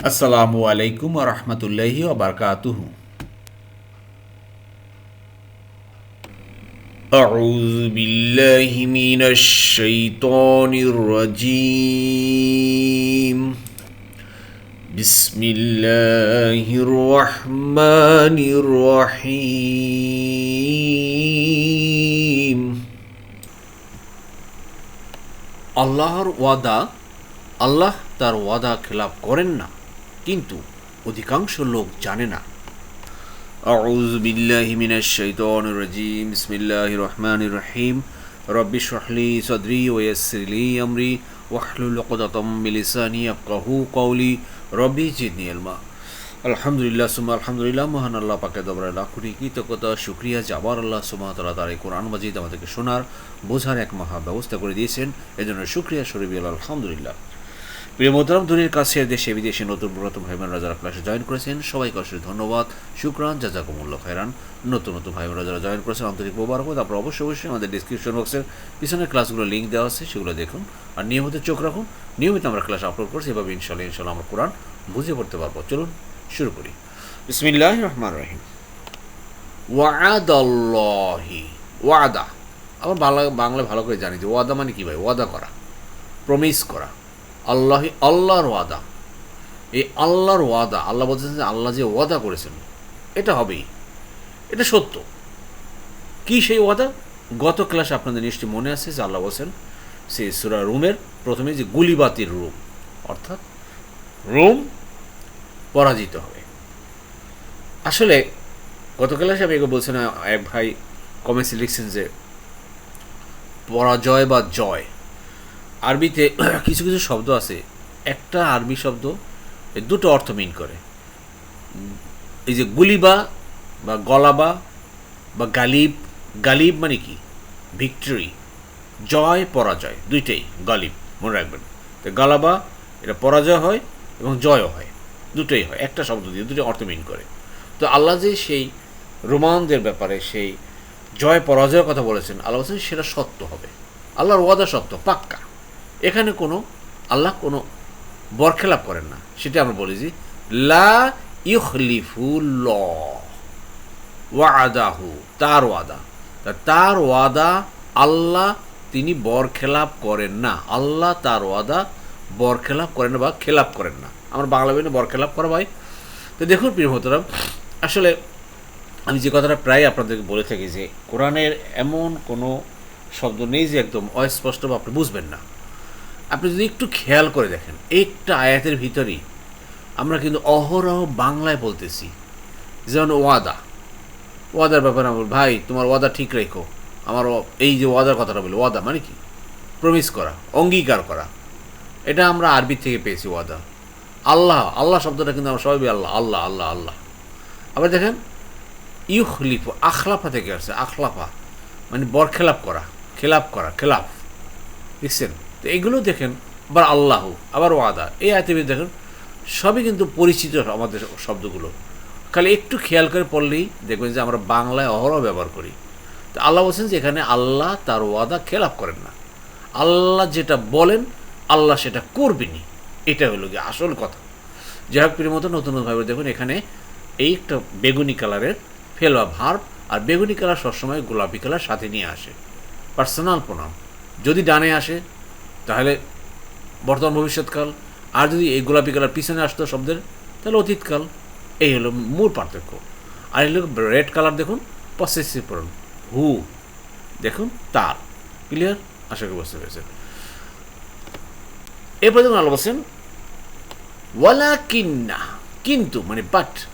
আসসালামু আলাইকুম রহমতুল্লাহি ওবরকাতুহু أعوذ بالله من الشيطان الرجيم بسم الله الرحمن الرحيم আল্লাহর ওয়াদা আল্লাহ তার ওয়াদা খেলাপ করেন না কিন্তু অধিকাংশ লোক জানে না أعوذ بالله من الشيطان الرجيم بسم الله الرحمن الرحيم رب اشرح لي صدري ويسر لي أمري واحلل عقدة من لساني يفقهوا قولي ربي زدني علما আলহামদুলিল্লাহ সুমা আলহামদুলিল্লাহ মহান আল্লাহ পাকে দবরা লাখ কোটি কৃতজ্ঞতা শুক্রিয়া জাবার আল্লাহ সুমা তালা তার এই কোরআন মাজিদ আমাদেরকে শোনার বোঝার এক মহা ব্যবস্থা করে দিয়েছেন এজন্য শুক্রিয়া শরীফ আলহামদুলিল্লাহ প্রিয় মোহতারাম দূরের কাছের দেশে, বিদেশে নতুন পুরাতন ভাই বোনেরা যারা ক্লাসে জয়েন করেছেন। সবাইকে অসংখ্য ধন্যবাদ, শুক্রান, জাজাকুমুল্লা খায়রান। নতুন নতুন ভাই বোনেরা যারা জয়েন করেছেন, আন্তরিক মোবারকবাদ। আপনারা অবশ্যই অবশ্যই আমাদের ডিসক্রিপশন বক্সের পিছনে ক্লাসগুলো লিঙ্ক দেওয়া আছে, সেগুলো দেখুন আর নিয়মিত চোখ রাখুন। নিয়মিত আমরা ক্লাস আপলোড করছি, এভাবে ইনশাল্লাহ ইনশাল্লাহ আমরা কোরআন বুঝে পড়তে পারব। চলুন, শুরু করি। বিসমিল্লাহ রহমান রহিম। ওয়াদাল্লাহি, ওয়াদা। আবার বাংলা ভালো করে জানি যে ওয়াদা মানে কী ভাই? ওয়াদা করা প্রমিস করা। আল্লাহ, আল্লাহর ওয়াদা। এই আল্লাহর ওয়াদা, আল্লাহ বলছেন যে আল্লাহ যে ওয়াদা করেছেন, এটা হবেই। এটা সত্য। কি সেই ওয়াদা? গত ক্লাসে আপনাদের নিশ্চয়ই মনে আছে যে আল্লাহ বলছেন সেই সুরা রুমের প্রথমে যে গুলিবাতির রুম, অর্থাৎ রুম পরাজিত হবে। আসলে গত ক্লাসে আমি এগুলো বলছিলাম এক ভাই কমেন্টসে লিখছেন যে পরাজয় বা জয়। আরবিতে কিছু কিছু শব্দ আছে। একটা আরবি শব্দ দুটো অর্থ মিন করে। এই যে গুলিবা বা গলাবা বা গালিব গালিব মানে কি? ভিক্টরি জয়, পরাজয়, দুইটাই গালিব, মনে রাখবেন। তো গালাবা, এটা পরাজয় হয় এবং জয়ও হয়, দুটোই হয়, একটা শব্দ দিয়ে দুটো অর্থ মিন করে। তো আল্লাহ যে সেই রোমানদের ব্যাপারে সেই জয় পরাজয়ের কথা বলেছেন, আল্লাহ বলছেন সেটা সত্য হবে। আল্লাহর ওয়াদা সত্য, পাক্কা। এখানে কোনো, আল্লাহ কোনো বরখেলাপ করেন না। সেটা আমরা বলি যে, লা ইখলিফুল ওয়াদাহু, তার ওয়াদা। তার ওয়াদা আল্লাহ, তিনি বরখেলাপ করেন না। আল্লাহ তার ওয়াদা বরখেলাপ করেন না বা খেলাপ করেন না। আমার বাংলা বই বরখেলাপ করা ভাই। তো দেখুন প্রিয় মহতরাম আসলে আমি যে কথাটা প্রায় আপনাদেরকে বলে থাকি যে, কোরআনের এমন কোনো শব্দ নেই যে একদম অস্পষ্ট বা আপনি বুঝবেন না। আপনি যদি একটু খেয়াল করে দেখেন, একটা আয়াতের ভিতরেই আমরা কিন্তু অহরহ বাংলায় বলতেছি যেমন ওয়াদা। ওয়াদার ব্যাপারে আমার ভাই, তোমার ওয়াদা ঠিক রেখো। আমার এই যে ওয়াদার কথাটা বলি, ওয়াদা মানে কি? প্রমিস করা, অঙ্গীকার করা। এটা আমরা আরবি থেকে পেয়েছি ওয়াদা। আল্লাহ আল্লাহ শব্দটা কিন্তু আমরা সবাই আল্লাহ আল্লাহ আল্লাহ আল্লাহ। আবার দেখেন, ইউখলিফ, আখলাফা থেকে আসছে, আখলাফা মানে বরখেলাপ করা, খেলাপ করা, খেলাফ। দেখছেন তো এগুলো দেখেন, আবার আল্লাহ, আবার ওয়াদা। এই আয়তে দেখেন, সবই কিন্তু পরিচিত আমাদের শব্দগুলো। খালি একটু খেয়াল করে পড়লেই দেখবেন যে আমরা বাংলায় অহরহ ব্যবহার করি। তো আল্লাহ বলছেন যে এখানে আল্লাহ তার ওয়াদা খেলাপ করেন না। আল্লাহ যেটা বলেন, আল্লাহ সেটা করবেনি এটা হলো গিয়ে আসল কথা। যাই হোক, প্রিয় মতো, নতুন নতুনভাবে দেখুন, এখানে এই একটা বেগুনি কালারের ফেলবা ভার্ব আর বেগুনি কালার সবসময় গোলাপি কালার সাথে নিয়ে আসে। পার্সোনাল প্রণাম। যদি ডানে আসে তাহলে বর্তমান ভবিষ্যৎকাল, আর যদি এই গোলাপি কালার পিছনে আসতো শব্দের, তাহলে অতীতকাল। এই হলো মূল পার্থক্য। আর হলো রেড কালার দেখুন পসেসিভ প্রণ। হু, দেখুন, তার। ক্লিয়ার আশা করি বুঝতে পেরেছেন। এরপরে দেখুন আলো বলছেন ওয়ালা কিন্না কিন্তু মানে বাট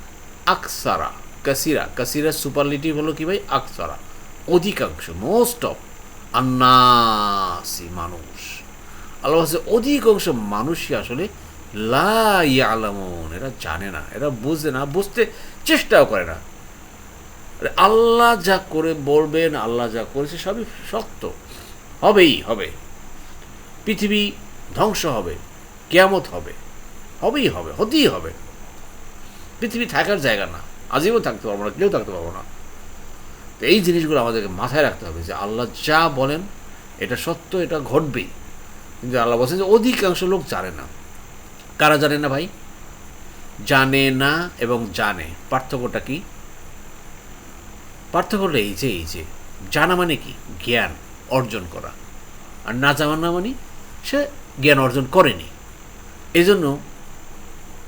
আকসারা, কাসিরা। কাসিরা সুপারলিটিভ হলো কি ভাই? আকসারা। অধিকাংশ মোস্ট অফ আন্নাসি মানুষ। আল্লাহ বলছে, অধিকাংশ মানুষই আসলে লামন এরা জানে না, এরা বুঝে না, বুঝতে চেষ্টাও করে না। আল্লাহ যা করে বলবেন, আল্লাহ যা করেছে, সবই সত্য। হবেই, হবে। পৃথিবী ধ্বংস হবে, কেয়ামত হবে, হবেই হবে, হতেই হবে। পৃথিবী থাকার জায়গা না আজীবন থাকতে পারব না, কেউ থাকতে পারব না। তো এই জিনিসগুলো আমাদেরকে মাথায় রাখতে হবে যে আল্লাহ যা বলেন, এটা সত্য, এটা ঘটবেই। কিন্তু আল্লাহ বলছেন যে অধিকাংশ লোক জানে না। কারা জানে না ভাই? জানে না এবং জানে। পার্থক্যটা কি? পার্থক্যটা এই যে এই যে, জানা মানে কি? জ্ঞান অর্জন করা। আর না জানা মানে সে জ্ঞান অর্জন করেনি। এজন্য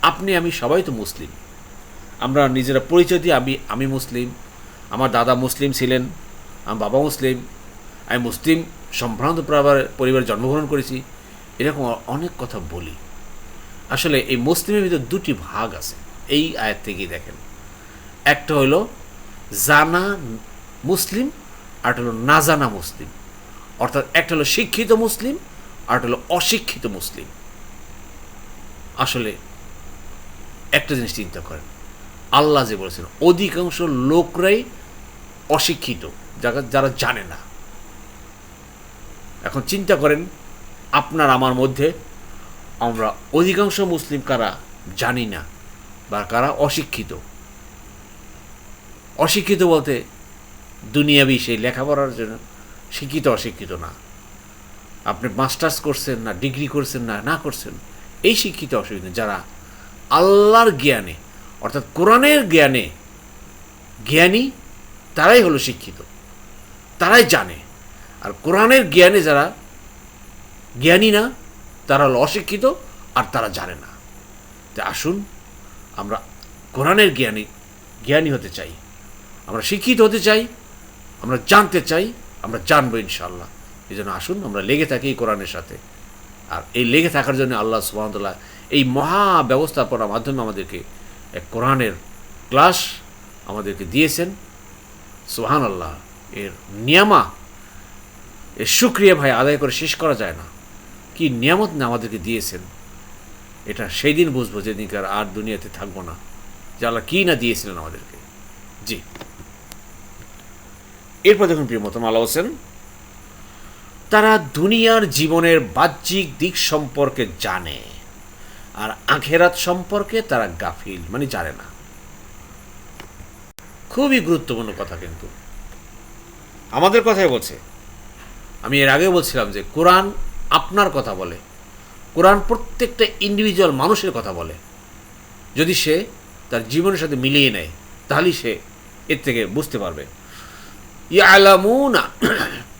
আপনি, আমি সবাই তো মুসলিম। আমরা নিজেরা পরিচয় দিই, আমি আমি মুসলিম, আমার দাদা মুসলিম ছিলেন, আমার বাবা মুসলিম আমি মুসলিম সম্ভ্রান্ত পরিবার জন্মগ্রহণ করেছি, এরকম অনেক কথা বলি। আসলে এই মুসলিমের ভিতর দুটি ভাগ আছে, এই আয়াত থেকেই দেখেন। একটা হলো জানা মুসলিম, আর হলো না জানা মুসলিম। অর্থাৎ একটা হলো শিক্ষিত মুসলিম, আর হলো অশিক্ষিত মুসলিম। আসলে একটা জিনিস চিন্তা করেন, আল্লাহ যে বলেছেন, অধিকাংশ লোকরাই অশিক্ষিত, যারা যারা জানে না। এখন চিন্তা করেন, আপনার আমার মধ্যে আমরা অধিকাংশ মুসলিম কারা জানি না বা কারা অশিক্ষিত। অশিক্ষিত বলতে দুনিয়াবি সেই লেখাপড়ার জন্য শিক্ষিত অশিক্ষিত না। আপনি মাস্টার্স করছেন না, ডিগ্রি করছেন না না করছেন, এই শিক্ষিত অশিক্ষিত যারা আল্লাহর জ্ঞানে, অর্থাৎ কোরআনের জ্ঞানে জ্ঞানী, তারাই হলো শিক্ষিত। তারাই জানে। আর কোরআনের জ্ঞানে যারা জ্ঞানী না, তারা হলো অশিক্ষিত আর তারা জানে না। তা আসুন, আমরা কোরআনের জ্ঞানী জ্ঞানী হতে চাই। আমরা শিক্ষিত হতে চাই, আমরা জানতে চাই, আমরা জানব ইনশাল্লাহ এই জন্য আসুন, আমরা লেগে থাকি কোরআনের সাথে। আর এই লেগে থাকার জন্য আল্লাহ সুবাহতাল্লাহ এই মহা ব্যবস্থাপনার মাধ্যমে আমাদেরকে এক কোরআনের ক্লাস আমাদেরকে দিয়েছেন। সুহান আল্লাহ এর নিয়ামা এর সুক্রিয়া ভাই আদায় করে শেষ করা যায় না। কি নিয়ামত না আমাদেরকে দিয়েছেন? এটা সেই দিন বুঝব যেদিনকার আর দুনিয়াতে থাকব না। যে আল্লাহ কী না দিয়েছিলেন আমাদেরকে। জি। এরপর দেখুন প্রিয় মতন আল্লাহ হোসেন তারা দুনিয়ার জীবনের বাহ্যিক দিক সম্পর্কে জানে আর আখেরাত সম্পর্কে তারা গাফিল মানে জানে না। খুবই গুরুত্বপূর্ণ কথা কিন্তু। আমাদের কথাই বলছে আমি এর আগে বলছিলাম যে কোরআন আপনার কথা বলে। কোরআন প্রত্যেকটা ইন্ডিভিজুয়াল মানুষের কথা বলে। যদি সে তার জীবনের সাথে মিলিয়ে নেয়, তাহলেই সে এর থেকে বুঝতে পারবে। ইয়ালামুনা,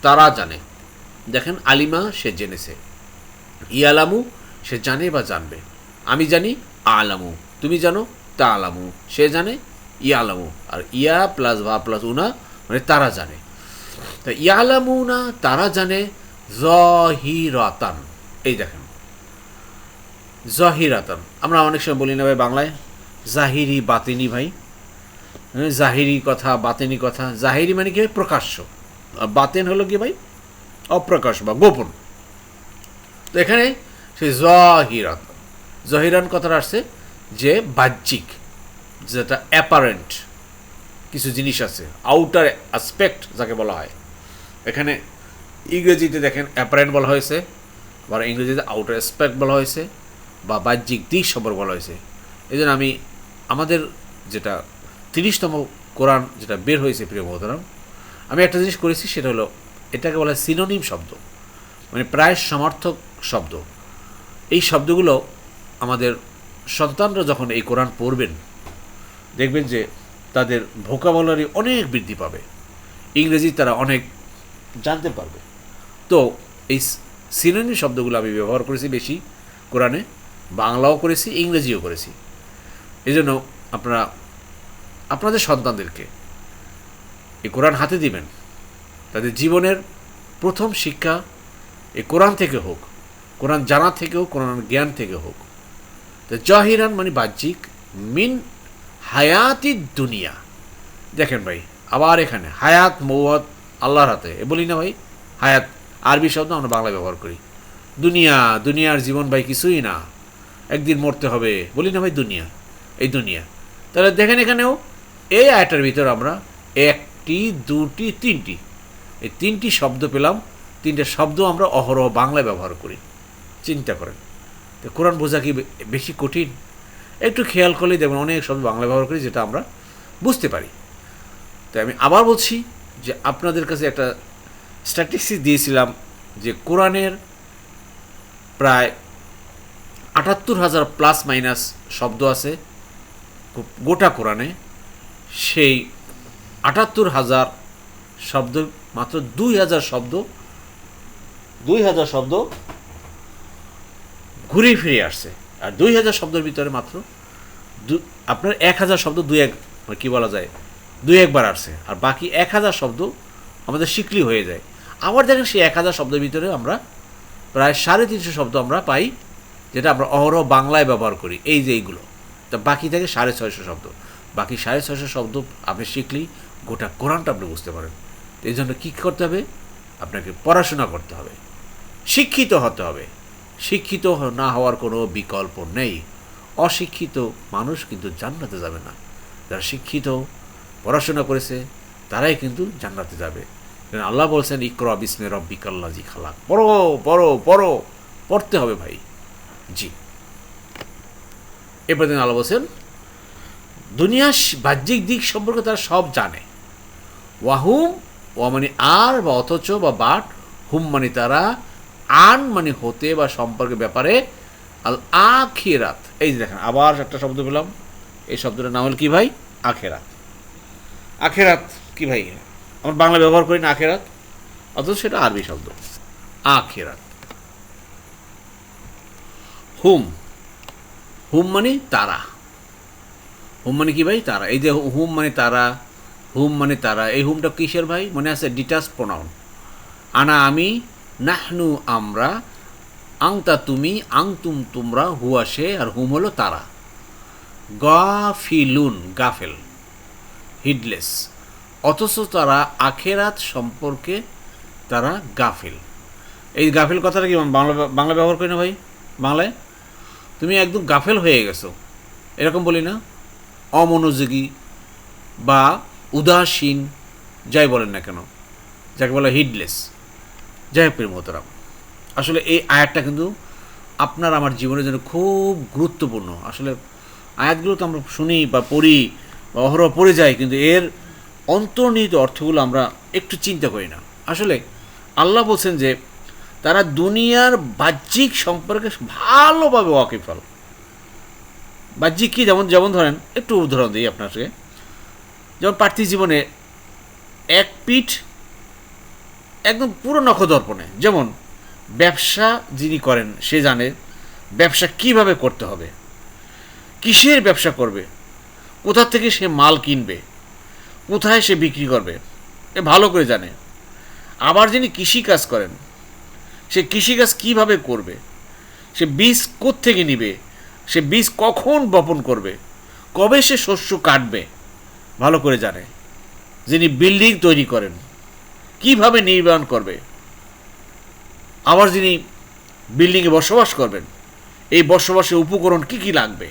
তারা জানে। দেখেন আলিমা, সে জেনেছে। ইয়ালামু, সে জানে বা জানবে। আমি জানি আলামু। তুমি জানো তা আলামু সে জানে ইয়ালামু। আর ইয়া প্লাস ভা প্লাস উনা মানে তারা জানে। তা ইয়ালামুনা, তারা জানে জহিরাতান। এই দেখেন। জহিরাতান। আমরা অনেক সময় বলি না ভাই বাংলায়? জাহিরি, বাতিনি ভাই। জাহিরি কথা, বাতেনি কথা। জাহিরি মানে কি? প্রকাশ্য। বাতেন হলো কি ভাই? অপ্রকাশ বা গোপন। তো এখানে সেই জহিরাত জহিরান কথাটা আসছে যে বাহ্যিক, যেটা অ্যাপারেন্ট কিছু জিনিস আছে আউটার অ্যাসপেক্ট যাকে বলা হয়। এখানে ইংরেজিতে দেখেন অ্যাপারেন্ট বলা হয়েছে, আবার ইংরেজিতে আউটার অ্যাসপেক্ট বলা হয়েছে, বা বাহ্যিক দিক সম্পর্কে বলা হয়েছে। এই জন্য আমি আমাদের যেটা তিরিশতম কোরআন যেটা বের হয়েছে, প্রিয় মহতরাম আমি একটা জিনিস করেছি, সেটা হলো এটাকে বলা হয় সিনোনিম শব্দ মানে প্রায় সমর্থক শব্দ। এই শব্দগুলো আমাদের সন্তানরা যখন এই কোরআন পড়বেন, দেখবেন যে তাদের ভোকাবলারি অনেক বৃদ্ধি পাবে। ইংরেজি তারা অনেক জানতে পারবে। তো এই সিনোনিম শব্দগুলো আমি ব্যবহার করেছি বেশি কোরআনে, বাংলাও করেছি, ইংরেজিও করেছি। এই জন্য আপনারা, আপনাদের সন্তানদেরকে এই কোরআন হাতে দিবেন। তাদের জীবনের প্রথম শিক্ষা এই কোরআন থেকে হোক, কোরআন জানা থেকে হোক কোরআন জ্ঞান থেকে হোক। তো জাহিরান মানে বাহ্যিক, মিন হায়াতি দুনিয়া। দেখেন ভাই, আবার এখানে হায়াত মৌয়াত আল্লাহর হাতে। এ বলি না ভাই, হায়াত, আরবি শব্দ আমরা বাংলা ব্যবহার করি। দুনিয়া, দুনিয়ার জীবন ভাই কিছুই না। একদিন মরতে হবে। বলি না ভাই, দুনিয়া, এই দুনিয়া। তাহলে দেখেন এখানেও এই আয়টার ভিতর আমরা একটি, দুটি, তিনটি। এই তিনটি শব্দ পেলাম। তিনটে শব্দ আমরা অহরহ বাংলায় ব্যবহার করি। চিন্তা করেন। তো কোরআন বোঝা কি বেশি কঠিন? একটু খেয়াল করলেই দেখবেন অনেক শব্দ বাংলা ব্যবহার করি যেটা আমরা বুঝতে পারি। তাই আমি আবার বলছি যে আপনাদের কাছে একটা স্ট্যাটিস্টিক্স দিয়েছিলাম যে কোরআনের প্রায় আটাত্তর হাজার প্লাস মাইনাস শব্দ আছে গোটা কোরআনে। সেই আটাত্তর হাজার শব্দ, মাত্র দুই হাজার শব্দ, দুই হাজার শব্দ ঘুরে ফিরে আসছে। আর দুই হাজার শব্দের ভিতরে মাত্র দু- আপনার এক হাজার শব্দ দুই এক মানে কি বলা যায়, দুই একবার আসছে, আর বাকি এক হাজার শব্দ আমাদের শিকলি হয়ে যায়। আবার দেখেন সেই এক হাজার শব্দের ভিতরে আমরা প্রায় সাড়ে তিনশো শব্দ আমরা পাই, যেটা আমরা অহরহ বাংলায় ব্যবহার করি, এই যে এইগুলো। তা বাকি থাকে সাড়ে ছয়শো শব্দ। বাকি সাড়ে ছয়শো শব্দ আপনি শিখলেই গোটা কোরআনটা আপনি বুঝতে পারেন। এই জন্য কী করতে হবে? আপনাকে পড়াশোনা করতে হবে। শিক্ষিত হতে হবে। শিক্ষিত না হওয়ার কোনো বিকল্প নেই। অশিক্ষিত মানুষ কিন্তু জান্নাতে যাবে না। যারা শিক্ষিত, পড়াশোনা করেছে, তারাই কিন্তু জান্নাতে যাবে। কারণ আল্লাহ বলছেন, ইকরা বিসমে রব্বিকাল্লা জি খালাক। পড়ো পড়ো পড়ো। পড়তে হবে ভাই। জি। এরপর দিন আল্লাহ বলছেন, দুনিয়ার বাহ্যিক দিক সম্পর্কে তারা সব জানে। ওয়াহুম, ওয়া মানে আর বা অথচ বা বাট, হুম মানে তারা আন মানে হতে বা সম্পর্কের ব্যাপারে আল আখিরাত। এই যে দেখেন, আবার একটা শব্দ পেলাম। এই শব্দটার নাম হল কি ভাই? আখেরাত। আখেরাত কি ভাই? আমরা বাংলা ব্যবহার করি না আখেরাত, অথচ সেটা আরবি শব্দ। আখেরাত। হুম। হুম মানে তারা। হুম মানে কি ভাই? তারা। এই যে হুম মানে তারা, হুম মানে তারা, এই হুমটা কিসের ভাই? মনে আছে ডিটাচ প্রোনাউন। আনা আমি নাহনু আমরা, আংতা তুমি, আংতুম তোমরা, হুয়া সে, আর হুম হলো তারা। গাফিলুন, গাফেল, হিডলেস। অথচ তারা আখেরাত সম্পর্কে তারা গাফিল। এই গাফিল কথাটা কি বাংলা বাংলা ব্যবহার করি না ভাই? বাংলায়? তুমি একদম গাফেল হয়ে গেছো। এরকম বলি না। অমনোযোগী বা উদাসীন, যাই বলেন না কেন। যাকে বলে হিডলেস। যাই হোক প্রিয় মোহতারাম আসলে এই আয়াতটা কিন্তু আপনার আমার জীবনের জন্য খুব গুরুত্বপূর্ণ। আসলে আয়াতগুলো তো আমরা শুনি বা পড়ি বা অহরহ পড়ে যাই, কিন্তু এর অন্তর্নিহিত অর্থগুলো আমরা একটু চিন্তা করি না। আসলে আল্লাহ বলছেন যে, তারা দুনিয়ার বাহ্যিক সম্পর্কে ভালোভাবে ওয়াকিফল বাহ্যিক কী? যেমন যেমন ধরেন, একটু উদাহরণ দিই আপনাকে। যেমন পার্থিব জীবনে এক পিঠ একদম পুরো নখদর্পণে যেমন, ব্যবসা যিনি করেন, সে জানে ব্যবসা কীভাবে করতে হবে, কিসের ব্যবসা করবে, কোথা থেকে সে মাল কিনবে, কোথায় সে বিক্রি করবে, এ ভালো করে জানে। আবার যিনি কৃষিকাজ করেন, সে কৃষিকাজ কীভাবে করবে, সে বীজ থেকে নিবে, সে বীজ কখন বপন করবে, কবে সে শস্য কাটবে, ভালো করে জানে। যিনি বিল্ডিং তৈরি করেন কীভাবে নির্মাণ করবে? আবার যিনি বিল্ডিংয়ে বসবাস করবেন, এই বসবাসের উপকরণ কি কি লাগবে?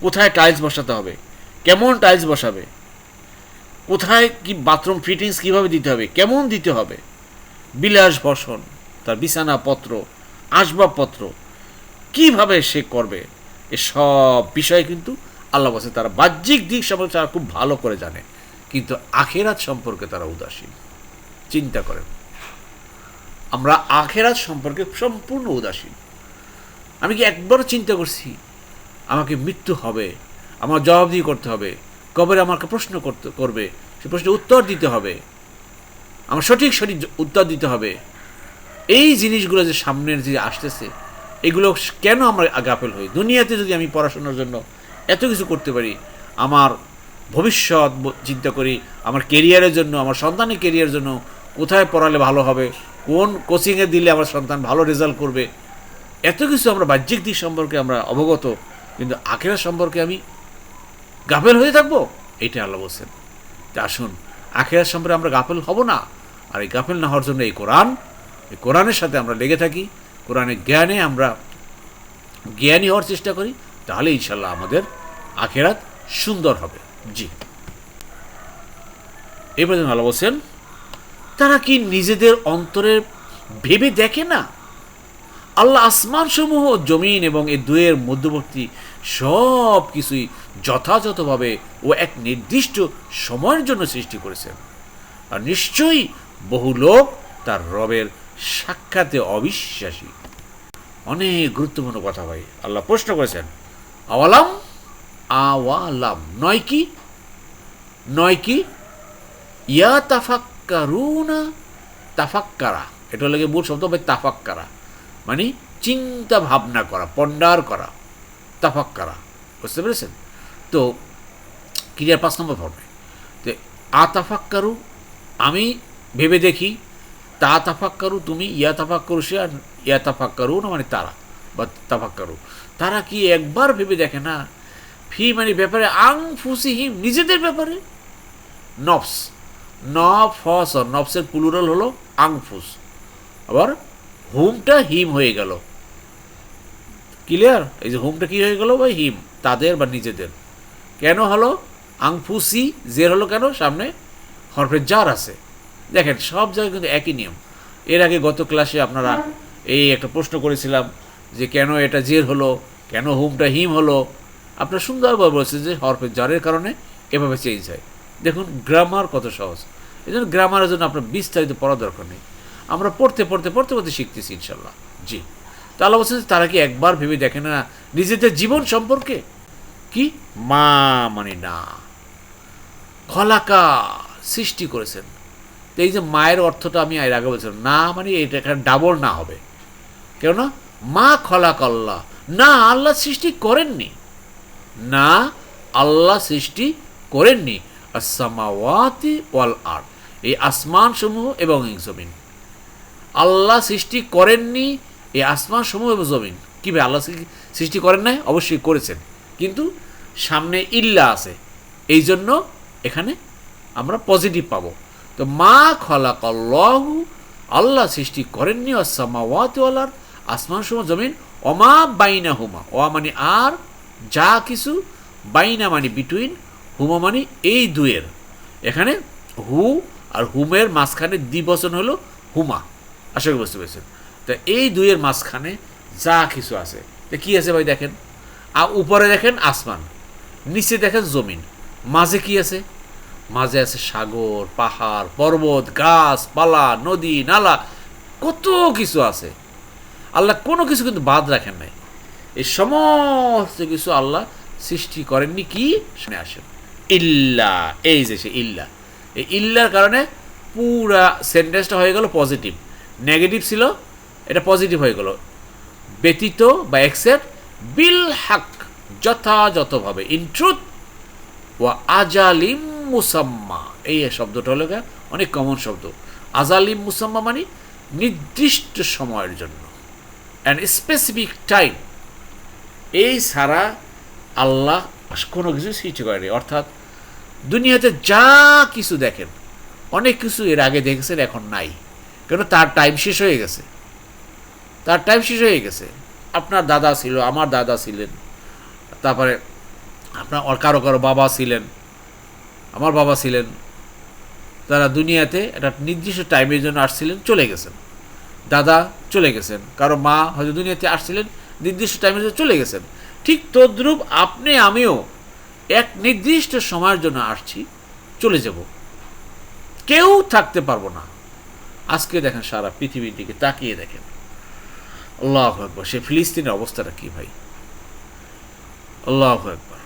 কোথায় টাইলস বসাতে হবে? কেমন টাইলস বসাবে? কোথায় কি বাথরুম ফিটিংস কীভাবে দিতে হবে? কেমন দিতে হবে? বিলাস বসন তার বিছানাপত্র, আসবাবপত্র, কীভাবে সে করবে? এসব বিষয়ে কিন্তু আল্লাহ বলছে, তারা বাহ্যিক দিক সম্পর্কে তারা খুব ভালো করে জানে। কিন্তু আখেরাত সম্পর্কে তারা উদাসীন। চিন্তা করেন। আমরা আখেরাত সম্পর্কে সম্পূর্ণ উদাসীন। আমি কি একবারও চিন্তা করছি, আমাকে মৃত্যু হবে, আমার জবাবদিহি করতে হবে, কবরে আমাকে প্রশ্ন করতে, করবে, সে প্রশ্নের উত্তর দিতে হবে, আমার সঠিক সঠিক উত্তর দিতে হবে। এই জিনিসগুলো যে সামনের যে আসতেছে, এগুলো কেন আমরা গাফেল হই? দুনিয়াতে যদি আমি পড়াশোনার জন্য এত কিছু করতে পারি, আমার ভবিষ্যৎ চিন্তা করি, আমার কেরিয়ারের জন্য, আমার সন্তানের কেরিয়ারের জন্য কোথায় পড়ালে ভালো হবে? কোন কোচিংয়ে দিলে আমার সন্তান ভালো রেজাল্ট করবে? এত কিছু আমরা বাহ্যিক দিক সম্পর্কে আমরা অবগত, কিন্তু আখেরা সম্পর্কে আমি গাফেল হয়ে থাকব? এইটা আল্লাহ বলছেন। তা আসুন আখেরার সম্পর্কে আমরা গাফেল হব না? আর এই গাফেল না হওয়ার জন্য এই কোরআন, এই কোরআনের সাথে আমরা লেগে থাকি। কোরআনের জ্ঞানে আমরা জ্ঞানী হওয়ার চেষ্টা করি, তাহলে ইনশাল্লাহ আমাদের আখেরাত সুন্দর হবে। জি। এবার আল্লাহ বলছেন তারা কি নিজেদের অন্তরে ভেবে দেখে না? আল্লাহ আসমান সমূহ জমিন এবং এ দুয়ের মধ্যবর্তী সব কিছুই যথাযথভাবে ও এক নির্দিষ্ট সময়ের জন্য সৃষ্টি করেছেন। আর নিশ্চয়ই বহু লোক তার রবের সাক্ষাতে অবিশ্বাসী। অনেক গুরুত্বপূর্ণ কথা ভাই, আল্লাহ প্রশ্ন করেছেন। আওয়ালাম? আওয়ালাম। নয় কি? নয় কি? ইয়া তাফাক্কারুনা, তাফাক্কারা। এটা লাগে মূল শব্দ হবে তাফাক্কারা। মানে চিন্তা ভাবনা করা পন্ডার করা, তাফাক্কারা। বুঝতে পেরেছেন? তো ক্রিয়ার পাঁচ নম্বর ফর্মে তো আ তাফাক্কারু, আমি ভেবে দেখি, তা তাফাক্কারু, তুমি ইয়া তাফাক্কারু, সে আর ইয়া তাফাক্কারু না মানে তারা, বা তাফাক্কারু। তারা কি একবার ভেবে দেখে না? ফি মানে ব্যাপারে আং ফুসিহিম, নিজেদের ব্যাপারে? নফস। ন ফস নফসের প্লুরাল হলো আংফুস। আবার হুমটা হিম হয়ে গেল। ক্লিয়ার এই যে হুমটা কি হয়ে গেল বা হিম। তাদের বা নিজেদের। কেন হলো? আংফুসি জের হলো কেন? সামনে হরফের জার আছে। দেখেন, সব জায়গায় কিন্তু একই নিয়ম। এর আগে গত ক্লাসে আপনারা এই একটা প্রশ্ন করেছিলাম যে কেন এটা জের হলো? কেন হুমটা হিম হলো? আপনারা সুন্দরভাবে বলছেন যে হরফের জারের কারণে এভাবে চেঞ্জ হয়। দেখুন গ্রামার কত সহজ। এই জন্য গ্রামারের জন্য আপনার বিস্তারিত পড়া দরকার নেই। আমরা পড়তে পড়তে পড়তে পড়তে শিখতেছি ইনশাল্লাহ জি। তাহলে বলছেন তারা কি একবার ভেবে দেখে না নিজেদের জীবন সম্পর্কে? কি? মা মানে না। খলাকা সৃষ্টি করেছেন। তো এই যে মায়ের অর্থটা আমি এর আগে বলছিলাম, না মানে এটা এখানে ডাবল না হবে। কেননা মা খলাক আল্লাহ। না, আল্লাহ সৃষ্টি করেননি। না, আল্লাহ সৃষ্টি করেননি। আসামাওয়াতি ওয়াল আর এই আসমান সমূহ এবং জমিন। আল্লাহ সৃষ্টি করেননি এই আসমান সমূহ এবং জমিন। কীভাবে আল্লাহ সৃষ্টি- করেন নাই? অবশ্যই করেছেন। কিন্তু সামনে ইল্লা আছে। এই জন্য এখানে আমরা পজিটিভ পাবো। তো মা খলাক আল্লাহু আল্লাহ সৃষ্টি করেননি আসামাওয়াতি ওয়াল আর আসমান সমূহ জমিন অমা বাইনা হুমা ও মানে আর যা কিছু বাইনা মানে বিটুইন হুমা মানে এই দুয়ের এখানে হু আর হুমের মাঝখানে দ্বিবচন হলো হুমা। আশা করি বুঝতে পেরেছেন। তো এই দুইয়ের মাঝখানে যা কিছু আছে, তো কি আছে ভাই দেখেন? আর উপরে দেখেন আসমান, নিচে দেখেন জমিন। মাঝে কি আছে? মাঝে আছে সাগর, পাহাড়, পর্বত, গাছ, পালা, নদী, নালা, কত কিছু আছে। আল্লাহ কোনো কিছু কিন্তু বাদ রাখেন নাই। এই সমস্ত কিছু আল্লাহ সৃষ্টি করেননি কি? শুনে আসেন। ইল্লা, এই যে সে ইল্লা। এই ইল্লার কারণে পুরা সেন্টেন্সটা হয়ে গেল পজিটিভ নেগেটিভ ছিল, এটা পজিটিভ হয়ে গেল। ব্যতীত বা এক্সেপ্ট বিল হাক, যথাযথভাবে। ইন ট্রুথ ওয়া আজালিম মুসাম্মা। এই শব্দটা হলো অনেক কমন শব্দ। আজালিম মুসাম্মা মানে নির্দিষ্ট সময়ের জন্য। অ্যান্ড স্পেসিফিক টাইম এই সারা আল্লাহ কোনো কিছু সৃষ্টি করেনি। অর্থাৎ দুনিয়াতে যা কিছু দেখেন, অনেক কিছু এর আগে দেখেছেন, এখন নাই। কেন? তার টাইম শেষ হয়ে গেছে। তার টাইম শেষ হয়ে গেছে। আপনার দাদা ছিল, আমার দাদা ছিলেন। তারপরে আপনার কারও কারও বাবা ছিলেন, আমার বাবা ছিলেন। তারা দুনিয়াতে একটা নির্দিষ্ট টাইমের জন্য আসছিলেন, চলে গেছেন। দাদা চলে গেছেন। কারও মা হয়তো দুনিয়াতে আসছিলেন, নির্দিষ্ট টাইমের জন্য চলে গেছেন। ঠিক তদ্রূপ আপনি, আমিও এক নির্দিষ্ট সময়ের জন্য আসছি, চলে যাব। কেউ থাকতে পারব না। আজকে দেখেন সারা পৃথিবীর দিকে তাকিয়ে দেখেন। আল্লাহ একবার সে ফিলিস্তিনের অবস্থাটা কি ভাই? আল্লাহ একবার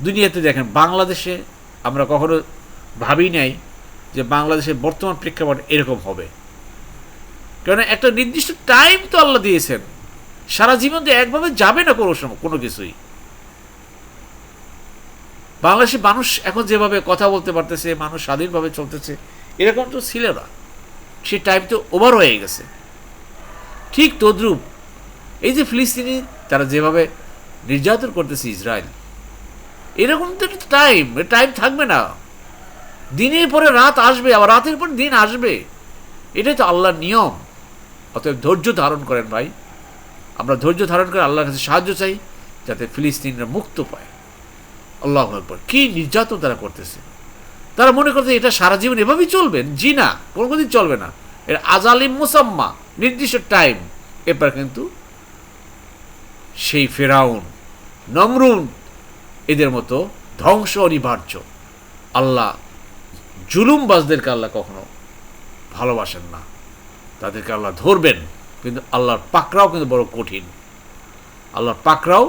দুনিয়াতে দেখেন, বাংলাদেশে আমরা কখনো ভাবি নাই যে বাংলাদেশের বর্তমান প্রেক্ষাপট এরকম হবে। কারণ একটা নির্দিষ্ট টাইম তো আল্লাহ দিয়েছেন। সারা জীবন তো একভাবে যাবে না কোনো সময়, কোনো কিছুই। বাংলাদেশের মানুষ এখন যেভাবে কথা বলতে পারতেছে, মানুষ স্বাধীনভাবে চলতেছে, এরকম তো ছিল না। সে টাইম তো ওভার হয়ে গেছে। ঠিক তদ্রূপ, এই যে ফিলিস্তিনি, তারা যেভাবে নির্যাতন করতেছে ইসরায়েল, এরকম তো টাইম টাইম থাকবে না। দিনের পরে রাত আসবে, আবার রাতের পর দিন আসবে। এটাই তো আল্লাহর নিয়ম। অতএব ধৈর্য ধারণ করেন ভাই। আমরা ধৈর্য ধারণ করে আল্লাহর কাছে সাহায্য চাই যাতে ফিলিস্তিনরা মুক্ত পায়। আল্লাহ একবার কি নির্যাতন তারা করতেছে। তারা মনে করছে এটা সারা জীবন এভাবেই চলবেন জি না কোনো দিন চলবে না। এটা আজালিম মুসাম্মা, নির্দিষ্ট টাইম এরপর কিন্তু সেই ফেরাউন, নমরুন, এদের মতো ধ্বংস অনিবার্য। আল্লাহ জুলুমবাজদেরকে আল্লাহ কখনো ভালোবাসেন না। তাদেরকে আল্লাহ ধরবেন। কিন্তু আল্লাহর পাকড়াও কিন্তু বড় কঠিন। আল্লাহর পাকড়াও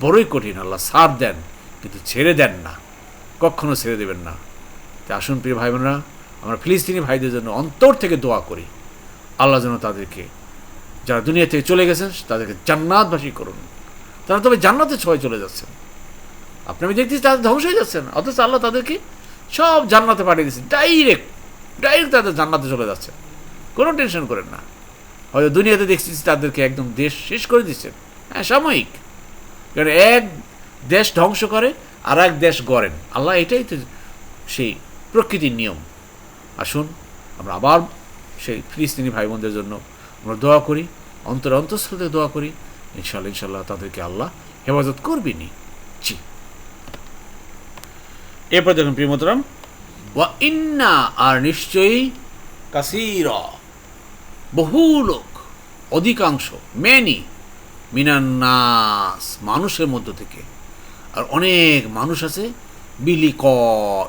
বড়ই কঠিন। আল্লাহ সার দেন, কিন্তু ছেড়ে দেন না। কখনো ছেড়ে দেবেন না। তাই আসুন প্রিয় ভাই বোনেরা আমরা ফিলিস্তিনি ভাইদের জন্য অন্তর থেকে দোয়া করি। আল্লাহ যেন তাদেরকে, যারা দুনিয়া থেকে চলে গেছেন, তাদেরকে জান্নাতবাসী করুন। তারা তবে জান্নাতে ছয় চলে যাচ্ছেন। আপনি আমি দেখতেছি তাদের ধ্বংস হয়ে যাচ্ছেন। অথচ আল্লাহ তাদেরকে সব জান্নাতে পাঠিয়ে দিচ্ছেন ডাইরেক্ট ডাইরেক্ট তাদের জান্নাতে চলে যাচ্ছে কোনো টেনশন করেন না। হয়তো দুনিয়াতে দেখছি তাদেরকে একদম দেশ শেষ করে দিচ্ছেন হ্যাঁ সাময়িক। কারণ এক দেশ ধ্বংস করে আর এক দেশ গড়েন। আল্লাহ এটাই তো সেই প্রকৃতির নিয়ম। আসুন, আমরা আবার সেই ফিলিস্তিনি ভাই বোনদের জন্য আমরা দোয়া করি, অন্তর অন্তঃস্থতে দোয়া করি। ইনশাল্লাহ ইনশাল্লাহ তাদেরকে আল্লাহ হেফাজত করবেনি জি। এরপর দেখুন প্রিয়মতরাম ওয়া ইন্না আর নিশ্চয়ই কাসির। বহু লোক, অধিকাংশ মেনি মিনান্নাস, মানুষের মধ্য থেকে। আর অনেক মানুষ আছে বিলিক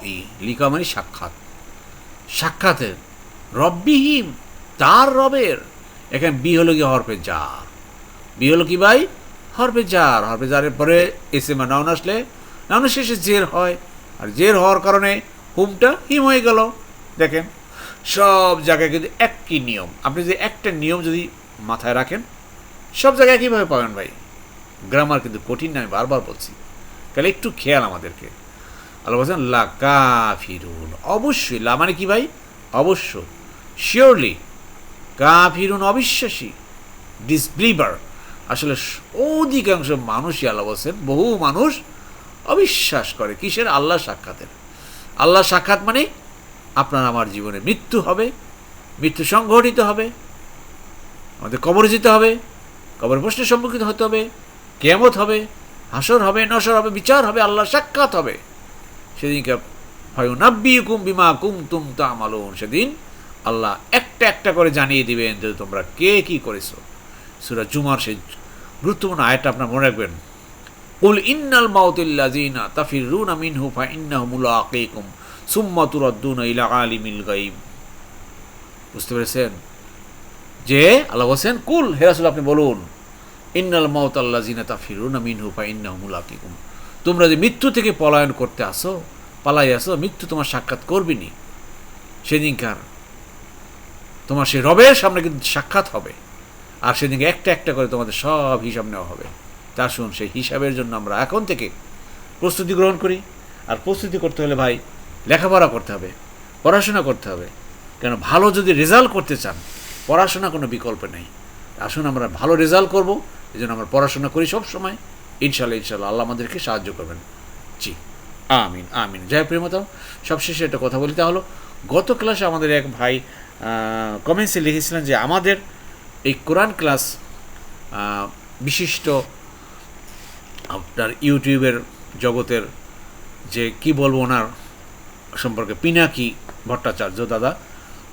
ই লিকা মানে সাক্ষাৎ। সাক্ষাতের রব্বিহীম, তার রবের। এখানে বি হলো কি হরফে জার। বি হলো কি ভাই? হরফে জার। হরফে জারের পরে এসে মা নাউন আসলে নাউন শেষে জের হয়। আর জের হওয়ার কারণে হুমটা হিম হয়ে গেল। দেখেন সব জায়গায় কিন্তু একই নিয়ম। আপনি যদি একটা নিয়ম যদি মাথায় রাখেন, সব জায়গায় কীভাবে পাবেন ভাই। গ্রামার কিন্তু কঠিন না, আমি বারবার বলছি। তাহলে একটু খেয়াল আমাদেরকে। আল্লাহ বলছেন লা কাফিরুন অবশ্যই। লা মানে কি ভাই? অবশ্য শিওরলি কাফিরুন অবিশ্বাসী। ডিসবিলিভার আসলে অধিকাংশ মানুষই আল্লাহ বলছেন, বহু মানুষ অবিশ্বাস করে। কিসের? আল্লাহ সাক্ষাতের। আল্লাহ সাক্ষাৎ মানে আপনার আমার জীবনে মৃত্যু হবে, মৃত্যু সংঘটিত হবে, আমাদের কবরে যেতে হবে, কবর প্রশ্নের সম্মুখীন হতে হবে, কেয়ামত হবে, হাসর হবে, নসর হবে, বিচার হবে আল্লাহ সাক্ষাৎ হবে। সেদিনকে কুম বিমা কুম তুম সেদিন আল্লাহ একটা একটা করে জানিয়ে দিবেন যে তোমরা কে কি করেছ। সুরা জুমার সেই গুরুত্বপূর্ণ আয়টা আপনার মনে রাখবেন। কুল ইন্নাল মাউতিল্লাযিনা তাফিরুনা মিনহু ফাইন্নাহু মুলাকীকুম সুম্মা তুরাদ্দুনা ইলা আলিমিল গায়ব। বুঝতে পেরেছেন? যে আল্লাহ বলছেন, কুল হেরাসুল আপনি বলুন, ইন্নাল মাউত আল্লাহ জিনা তাফিরুনা মিনহু ফাইন্নাহু মুলাকীকুম তোমরা যে মৃত্যু থেকে পলায়ন করতে আসো, পালাই আসো, মৃত্যু তোমার সাক্ষাৎ করবিনি। সেদিনকার তোমার সেই রবের সামনে কিন্তু সাক্ষাৎ হবে। আর সেদিনকে একটা একটা করে তোমাদের সব হিসাব নেওয়া হবে। তা শুন সেই হিসাবের জন্য আমরা এখন থেকে প্রস্তুতি গ্রহণ করি। আর প্রস্তুতি করতে হলে ভাই লেখাপড়া করতে হবে, পড়াশোনা করতে হবে। কেন ভালো যদি রেজাল্ট করতে চান, পড়াশোনা কোনো বিকল্প নেই। আসুন আমরা ভালো রেজাল্ট করব, এই জন্য আমরা পড়াশোনা করি সব সময় ইনশাল্লাহ ইনশাল্লাহ আল্লাহ আমাদেরকে সাহায্য করবেন। জি। আমিন আমিন। জয় প্রেমতাম সবশেষে একটা কথা বলি, তা হলো, গত ক্লাসে আমাদের এক ভাই কমেন্টসে লিখেছিলেন যে আমাদের এই কোরআন ক্লাস বিশিষ্ট আপনার ইউটিউবের জগতের যে, কি বলব ওনার সম্পর্কে পিনাকি ভট্টাচার্য দাদা,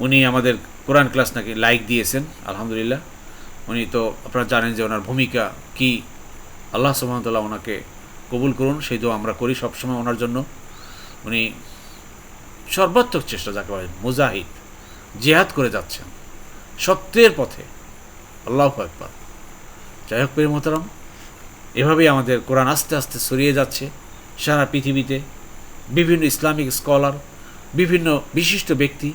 উনি আমাদের কোরআন ক্লাস নাকি লাইক দিয়েছেন, আলহামদুলিল্লাহ। উনি তো আপনারা জানেন যে ওনার ভূমিকা কি। আল্লাহ সুমতল্লাহ ওনাকে কবুল করুন, সেই তো আমরা করি সবসময় ওনার জন্য। উনি সর্বাত্মক চেষ্টা যাকে বলেন মুজাহিদ, জেহাদ করে যাচ্ছেন, সত্যের পথে। আল্লাহ একবার যাই হোক পের মোহতারাম, এভাবেই আমাদের কোরআন আস্তে আস্তে ছড়িয়ে যাচ্ছে সারা পৃথিবীতে। বিভিন্ন ইসলামিক স্কলার, বিভিন্ন বিশিষ্ট ব্যক্তি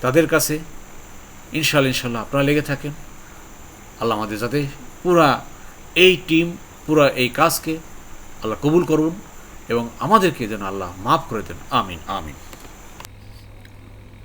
তাদের কাছে ইনশাল্লাহ ইনশাল্লাহ আপনারা লেগে থাকেন। আল্লাহ আমাদের যাতে পুরা এই টিম, পুরা এই কাজকে আল্লাহ কবুল করুন এবং আমাদেরকে যেন আল্লাহ মাফ করে দেন। আমিন আমিন।